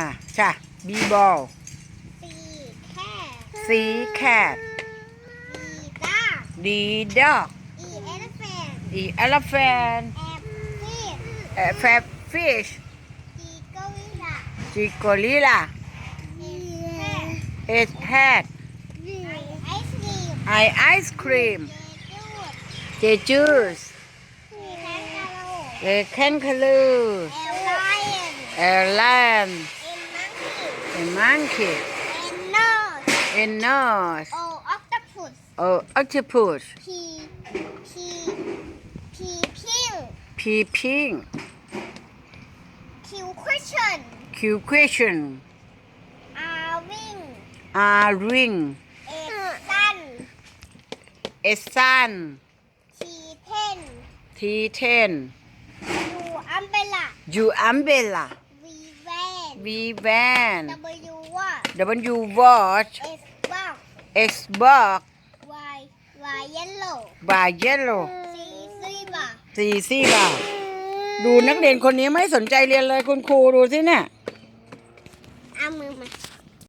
อ่ะจ้ะ B ball C C cat cat D D dog dog E E elephant elephant F fish F fish G gorilla G gorilla H H cat hat I ice cream I ice cream J juice J juice K kangaroo J kangaroo L lion A lion M a monkey N nose A nose O octopus. O octopus. P P P pink P pink Q question. Q question. R wing R ring. S sun S sun T ten. T ten. U umbrella U umbrella V van V van W watch W watch S box X box Y Y yellow by yellow C zebra สี่สี่บาทดูนักเรียนคนนี้ไม่สนใจเรียนเลยคุณครูดูสิเนี่ยเอามือมา